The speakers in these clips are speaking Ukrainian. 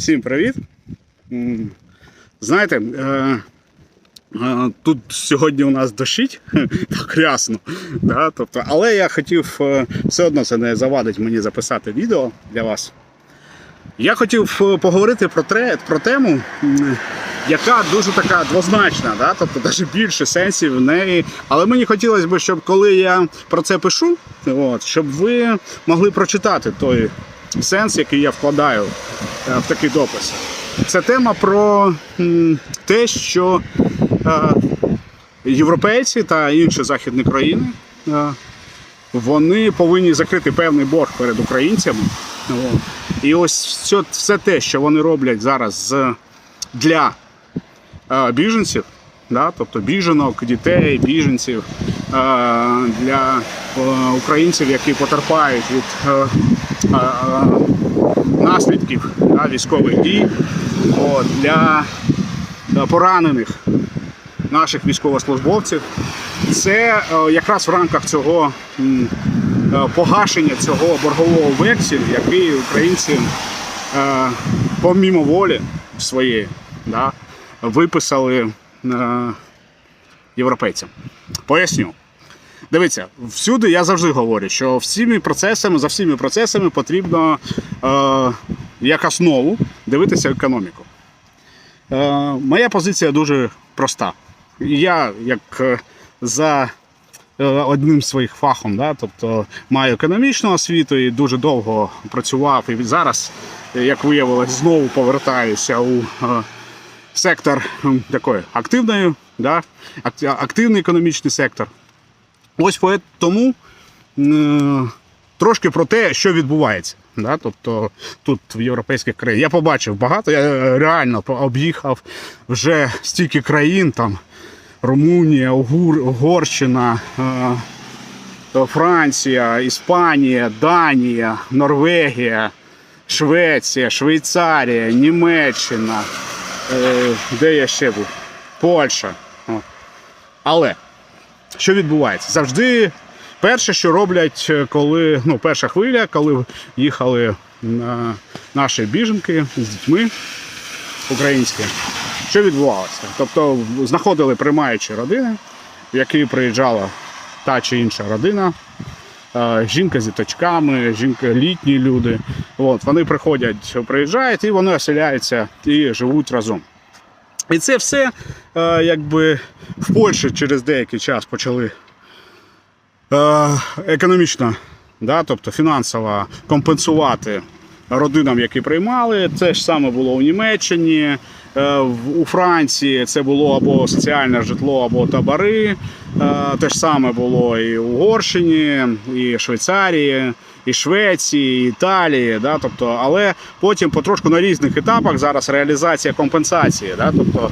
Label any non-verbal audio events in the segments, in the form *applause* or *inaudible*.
Всім привіт. Знаєте, е, е, тут сьогодні у нас дощить *laughs* так рясно. Да? Тобто, але я хотів е, все одно це не завадить мені записати відео для вас. Я хотів поговорити про, про тему, яка дуже така двозначна, да? тобто навіть більше сенсів в неї. Але мені хотілося б, щоб коли я про це пишу, от, щоб ви могли прочитати той сенс, який я вкладаю е, в такий допис. Це тема про те, що е, європейці та інші західні країни е, вони повинні закрити певний борг перед українцями. І ось все, все те, що вони роблять зараз для біженців, тобто біженок, дітей, біженців, для українців, які потерпають від наслідків да, військових дій, от, для е, поранених наших військовослужбовців. Це е, якраз в рамках цього е, погашення цього боргового векселю, який українці е, помімо волі своєї да, виписали е, європейцям. Поясню. Дивіться, всюди я завжди говорю, що всіми процесами, за всіми процесами потрібно е, як основу дивитися економіку. Е, моя позиція дуже проста. Я, як е, за е, одним своїх фахом, да, тобто маю економічну освіту і дуже довго працював. І зараз, як виявилось, знову повертаюся у е, сектор такої активної, да, активний економічний сектор. Ось тому е, трошки про те, що відбувається. Да? Тобто тут в європейських країнах. Я побачив багато, я реально об'їхав вже стільки країн, там Румунія, Угорщина, е, Франція, Іспанія, Данія, Норвегія, Швеція, Швейцарія, Німеччина, е, де я ще був? Польща. Але що відбувається? Завжди перше, що роблять, е, коли ну, перша хвиля, коли їхали на наші біженки з дітьми українські, що відбувалося? Тобто знаходили приймаючі родини, в які приїжджала та чи інша родина. е, Жінка з діточками, жінка літні люди. От, вони приходять, приїжджають і вони оселяються і живуть разом. І це все е, якби в Польщі через деякий час почали е, економічно, да, тобто фінансово компенсувати родинам, які приймали. Це ж саме було у Німеччині, е, у Франції це було або соціальне житло, або табори. Те ж саме було і в Угорщині, і Швейцарії, і Швеції, і Італії. Да, тобто, але потім потрошку на різних етапах зараз реалізація компенсації, да, тобто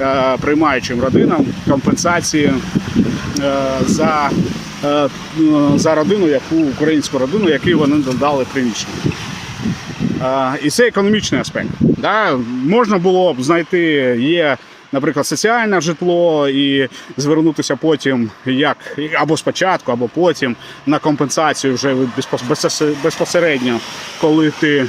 е, приймаючим родинам компенсації е, за, е, за родину, яку українську родину, якій вони надали приміщення. Е, І це економічний аспект. Да? Можна було б знайти, є, наприклад, соціальне житло і звернутися потім як або спочатку, або потім на компенсацію вже безпосередньо, коли ти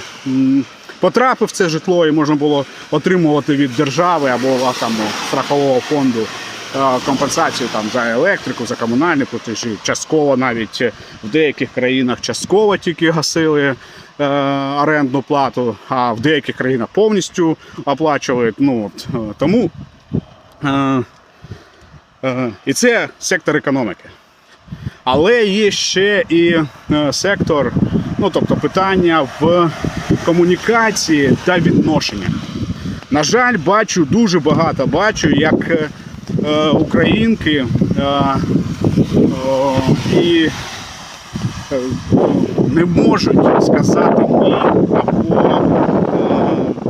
потрапив в це житло, і можна було отримувати від держави або там страхового фонду. Компенсацію там за електрику, за комунальні платежі, частково навіть в деяких країнах частково тільки гасили орендну плату, а в деяких країнах повністю оплачують. Ну, от, е, тому е, е, і це сектор економіки. Але є ще і е, сектор, ну тобто питання в комунікації та відношеннях. На жаль, бачу дуже багато бачу, як е, е, українки е, о, і е, не можуть сказати ні, або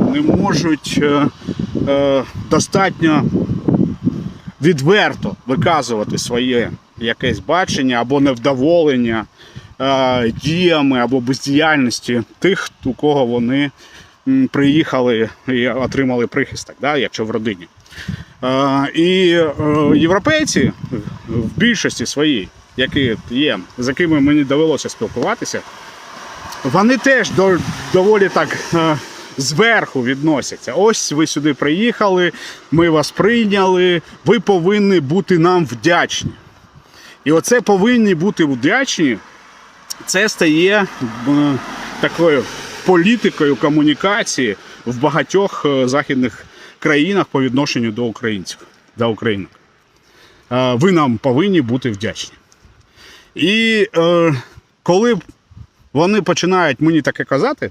е, не можуть е, е, достатньо відверто виказувати своє якесь бачення або невдоволення діями або бездіяльності тих, у кого вони приїхали і отримали прихисток, да, якщо в родині. І європейці в більшості своїй, які є, з якими мені довелося спілкуватися, вони теж до, доволі так е, зверху відносяться. Ось ви сюди приїхали, ми вас прийняли, ви повинні бути нам вдячні. І оце повинні бути вдячні. Це стає е, такою політикою комунікації в багатьох е, західних країнах по відношенню до українців до українок. Ви нам повинні бути вдячні. І е, коли вони починають мені таке казати,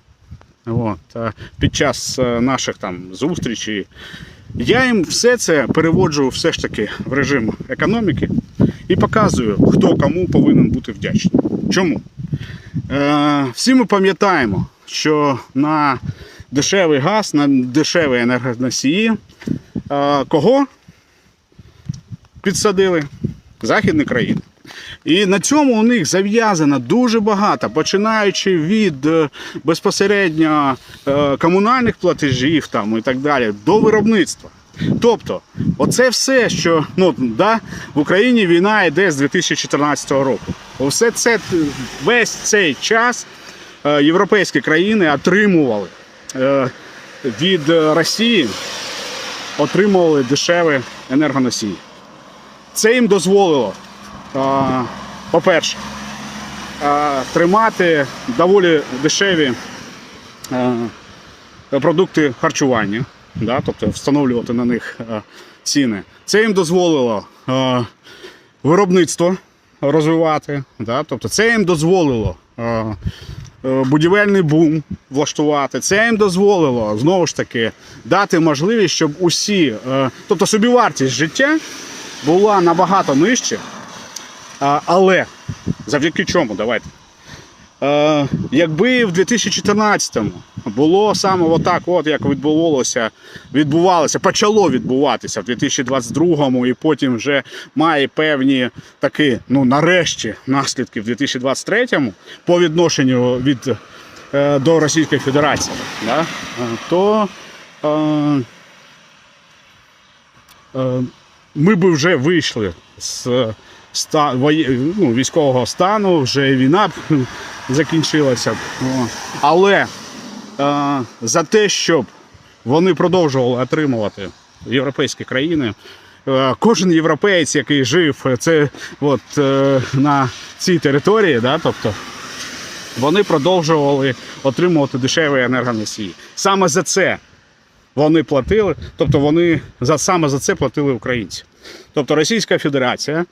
от, е, під час е, наших там зустрічей, я їм все це переводжу все ж таки в режим економіки і показую, хто кому повинен бути вдячний. Чому? Е, всі ми пам'ятаємо, що на дешевий газ, на дешеві енергоносії е, кого підсадили? Західні країни. І на цьому у них зав'язано дуже багато, починаючи від е, безпосередньо е, комунальних платежів там, і так далі, до виробництва. Тобто, оце все, що ну, да, в Україні війна йде з 2014 року. Все це, весь цей час е, європейські країни отримували від Росії отримували дешеві енергоносії. Це їм дозволило, по-перше, тримати доволі дешеві продукти харчування, да, тобто встановлювати на них ціни. Це їм дозволило виробництво розвивати, да, тобто це їм дозволило. е, Будівельний бум влаштувати. Це їм дозволило знову ж таки дати можливість, щоб усі, е, тобто собівартість життя була набагато нижче. Але завдяки чому? Давайте. Якби в 2014-му було саме отак, от як відбувалося, відбувалося, почало відбуватися в 2022-му, і потім вже має певні такі, ну нарешті, наслідки в 2023-му по відношенню від, е, до Російської Федерації, да? е, то е, е, ми б вже вийшли з ну, військового стану, вже війна *laughs* закінчилася. Але е, за те, щоб вони продовжували отримувати європейські країни. е, Кожен європеєць, який жив це, от, е, на цій території, да, тобто, вони продовжували отримувати дешеві енергоносії. Саме за це вони платили, тобто вони за, саме за це платили українці. Тобто Російська Федерація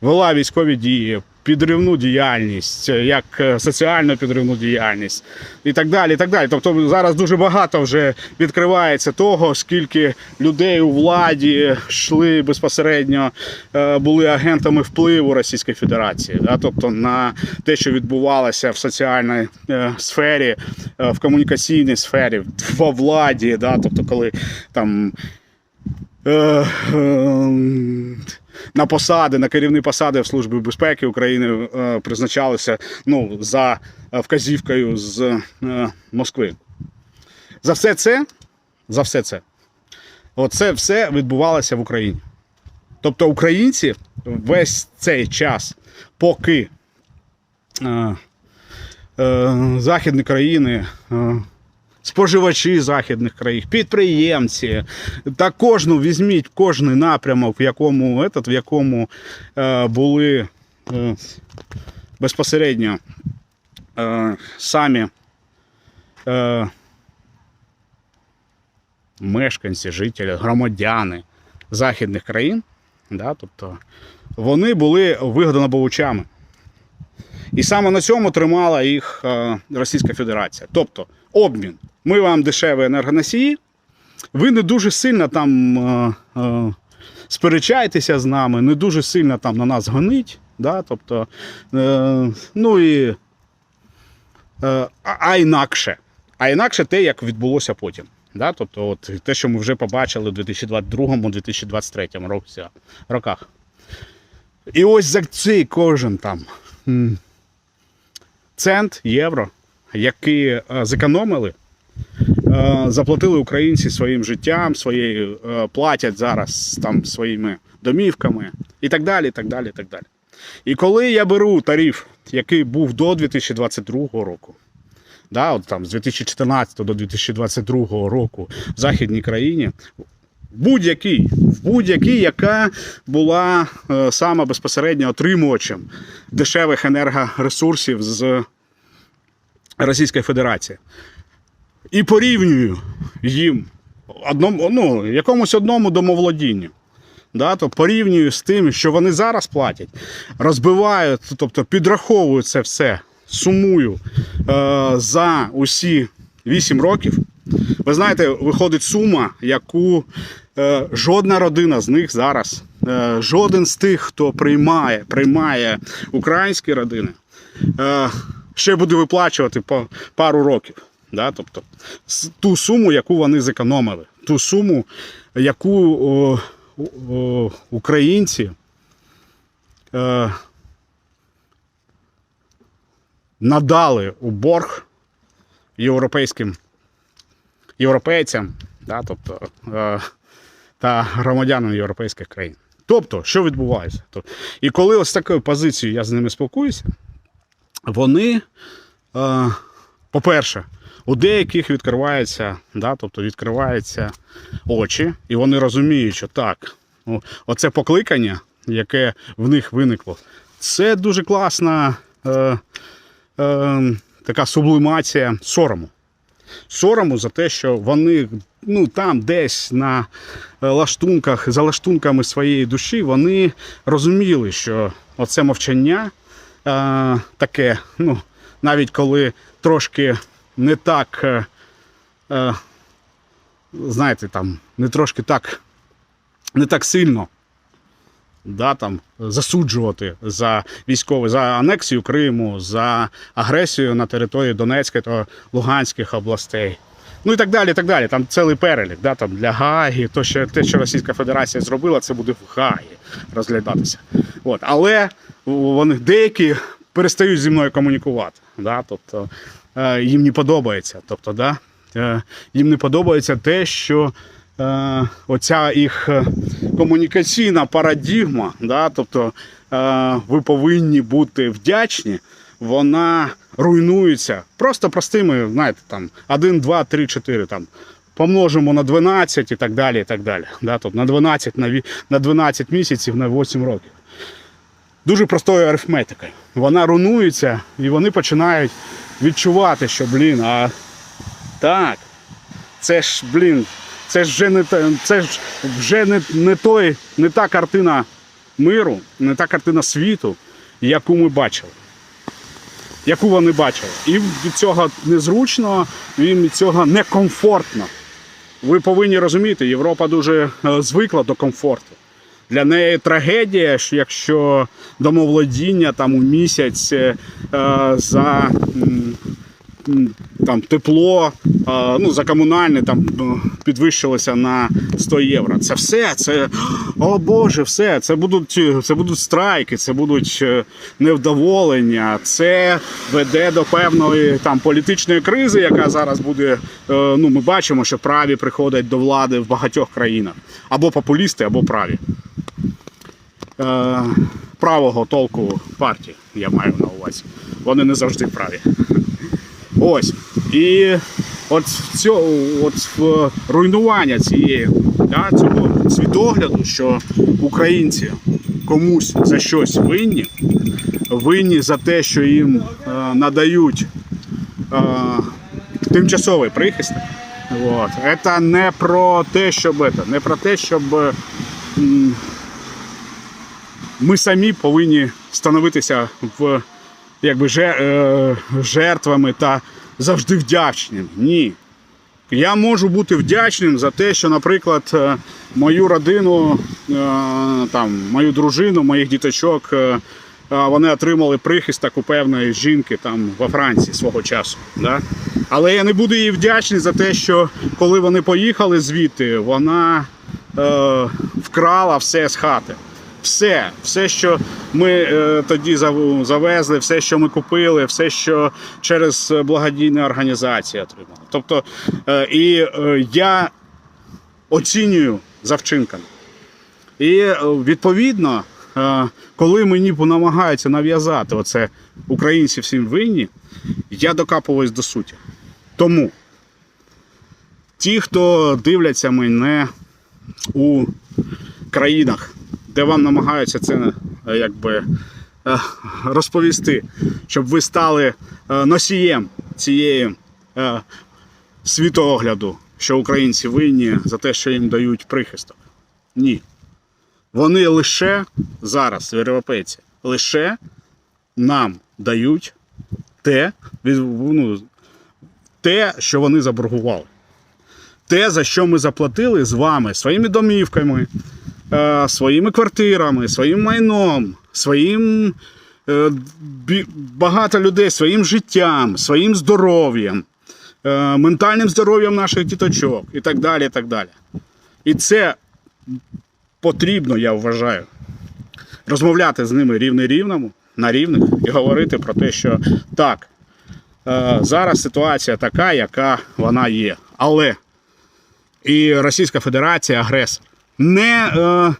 вела військові дії, підривну діяльність, е, як е, соціальну підривну діяльність і так далі. І так далі. Тобто зараз дуже багато вже відкривається того, скільки людей у владі йшли безпосередньо, е, були агентами впливу Російської Федерації, тобто на те, що відбувалося в соціальній е, сфері, е, в комунікаційній сфері, во владі, тобто коли там. На посади, на керівні посади в Службі безпеки України е, призначалися ну, за е, вказівкою з е, Москви. За все це, за все це, оце все відбувалося в Україні. Тобто українці весь цей час, поки е, е, західні країни. Е, споживачі західних країн, підприємці. Та кожну візьміть кожний напрямок, в якому, этот, в якому е, були е, безпосередньо е, самі е, мешканці, жителі, громадяни західних країн, да, тобто вони були вигодонабувачами. І саме на цьому тримала їх е, Російська Федерація. Тобто обмін. Ми вам дешеві енергоносії, ви не дуже сильно там е, е, сперечаєтеся з нами, не дуже сильно там на нас гонить. Да? Тобто, е, ну і, е, а, інакше. А інакше те, як відбулося потім. Да? Тобто, от, те, що ми вже побачили в 2022-2023 роках. І ось за цей кожен там цент, євро, які е, зекономили, заплатили українці своїм життям, своєю, е, платять зараз там своїми домівками і так далі. Так далі, так далі. І коли я беру тариф, який був до 2022 року, да, от там з 2014 до 2022 року в західній країні. Будь-який, в будь-який, яка була е, саме безпосередньо отримувачем дешевих енергоресурсів з Російської Федерації. І порівнюю їм одному, ну, якомусь одному домоволодінню. Да, то порівнюю з тим, що вони зараз платять, розбивають, тобто підраховують це все, сумую е, за усі 8 років. Ви знаєте, виходить сума, яку е, жодна родина з них зараз, е, жоден з тих, хто приймає, приймає українські родини, е, ще буде виплачувати по пару років. Да? Тобто ту суму, яку вони зекономили, ту суму, яку о, о, українці е, надали у борг європейським європейцям, да, тобто, е, та громадянам європейських країн. Тобто, що відбувається? І коли ось такою позицією я з ними спілкуюся, вони, е, по-перше, у деяких відкриваються, да, тобто відкриваються очі, і вони розуміють, що так, оце покликання, яке в них виникло, це дуже класна е, е, така сублімація сорому. Сорому за те, що вони ну, там десь на е, лаштунках, за лаштунками своєї душі, вони розуміли, що оце мовчання е, таке, ну, навіть коли трошки не так, е, е, знаєте, там, не трошки так, не так сильно. Да, там, засуджувати за військове, за анексію Криму, за агресію на території Донецької та Луганських областей. Ну і так далі. і так далі. Там цілий перелік. Да, там для Гаги, то, що, те, що Російська Федерація зробила, це буде в Гагі розглядатися. От. Але вони деякі перестають зі мною комунікувати. Да, тобто, е, їм не подобається. Тобто, да, е, їм не подобається те, що е, оця їх комунікаційна парадігма, да, тобто ви повинні бути вдячні, вона руйнується просто простими, знаєте, там 1, 2, 3, 4, там. Помножимо на 12 і так далі. і так далі. Да, тобто на 12, на 12 місяців, на 8 років. Дуже простою арифметикою. Вона руйнується, і вони починають відчувати, що, блін, а так, це ж, блін, це ж вже не це ж вже не, не той, не та картина миру, не та картина світу, яку ми бачили. Яку вони бачили. І від цього незручно, і від цього некомфортно. Ви повинні розуміти, Європа дуже е, звикла до комфорту. Для неї трагедія, що якщо домоволодіння там у місяць е, за там, тепло, е, ну, за комунальне там ну, підвищилося на 100 євро. Це все, це о Боже, все. Це будуть, це будуть страйки, це будуть е, невдоволення. Це веде до певної там політичної кризи, яка зараз буде. е, Ну, ми бачимо, що праві приходять до влади в багатьох країнах. Або популісти, або праві. Е, правого толку партії, я маю на увазі. Вони не завжди праві. Ось. І от в цьо, от руйнування цієї, да, цього світогляду, що українці комусь за щось винні, винні за те, що їм е, надають е, тимчасовий прихист. От. Це не про те, щоб это, не про те, щоб ми самі повинні становитися в якби е, жертвами та завжди вдячними. Ні. Я можу бути вдячним за те, що, наприклад, е, мою родину, е, там, мою дружину, моїх діточок, вони отримали прихисток у певної жінки там во Франції свого часу. Да? Але я не буду їй вдячний за те, що коли вони поїхали звідти, вона е, вкрала все з хати. Все, все, що ми е, тоді завезли, все, що ми купили, все, що через благодійні організації отримали. Тобто, е, і е, я оцінюю за вчинками. І е, відповідно, е, коли мені намагаються нав'язати оце українці всім винні, Я докапуюсь до суті. Тому ті, хто дивляться мене у країнах, де вам намагаються це е, якби е, розповісти, щоб ви стали е, носієм цієї світогляду, що українці винні за те, що їм дають прихисток. Ні. Вони лише зараз, європейці, лише нам дають те, ну, те, що вони заборгували. Те, за що ми заплатили з вами своїми домівками, е, своїми квартирами, своїм майном, своїм е, багато людей своїм життям, своїм здоров'ям, е, ментальним здоров'ям наших діточок і так далі. І, так далі. і це потрібно, я вважаю, розмовляти з ними рівний рівному, на рівних і говорити про те, що так, зараз ситуація така, яка вона є. Але і Російська Федерація агресор. Не е,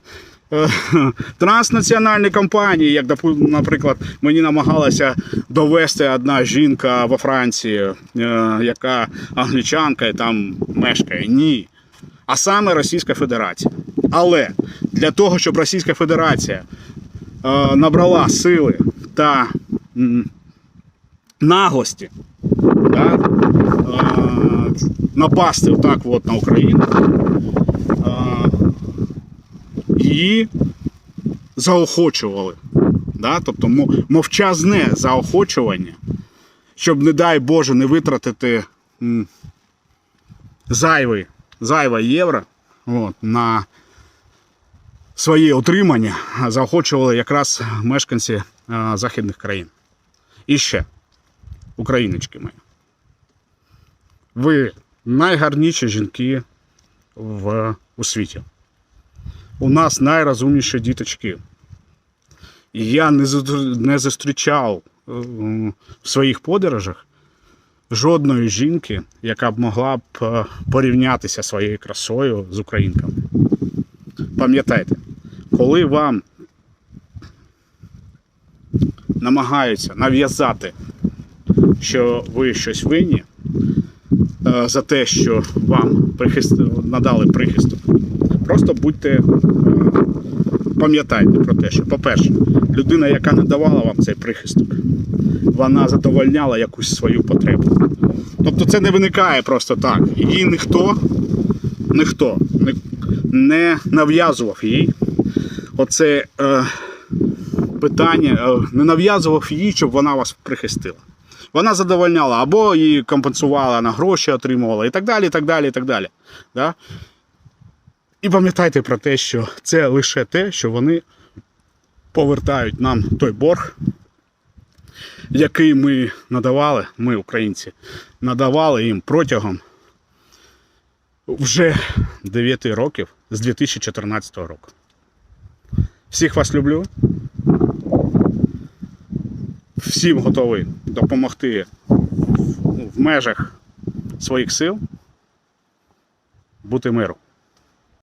е, транснаціональні компанії, як, наприклад, мені намагалася довести одна жінка во Франції, е, яка англічанка і там мешкає. Ні. А саме Російська Федерація. Але для того, щоб Російська Федерація е, набрала сили та м, наглості, да, е, напасти так от на Україну, її заохочували. Да? Тобто мовчазне заохочування, щоб, не дай Боже, не витратити зайвий, зайве євро от, на своє утримання, заохочували якраз мешканці е, західних країн. І ще, україночки мої. Ви найгарніші жінки в, у світі. У нас найрозумніші діточки. І я не, зустрічав е, в своїх подорожах жодної жінки, яка б могла б е, порівнятися своєю красою з українками. Пам'ятайте, коли вам намагаються нав'язати, що ви щось винні е, за те, що вам прихист... надали прихисток, просто будьте, е, пам'ятайте про те, що, по-перше, людина, яка надавала вам цей прихисток, вона задовольняла якусь свою потребу. Тобто це не виникає просто так. Її ніхто, ніхто не, не нав'язував їй оце е, питання, е, не нав'язував їй, щоб вона вас прихистила. Вона задовольняла або її компенсувала на гроші, отримувала і так далі. і так далі, і так далі. Да? І пам'ятайте про те, що це лише те, що вони повертають нам той борг, який ми надавали, ми, українці, надавали їм протягом вже 9 років з 2014 року. Всіх вас люблю. Всім готовий допомогти в- в межах своїх сил бути миру.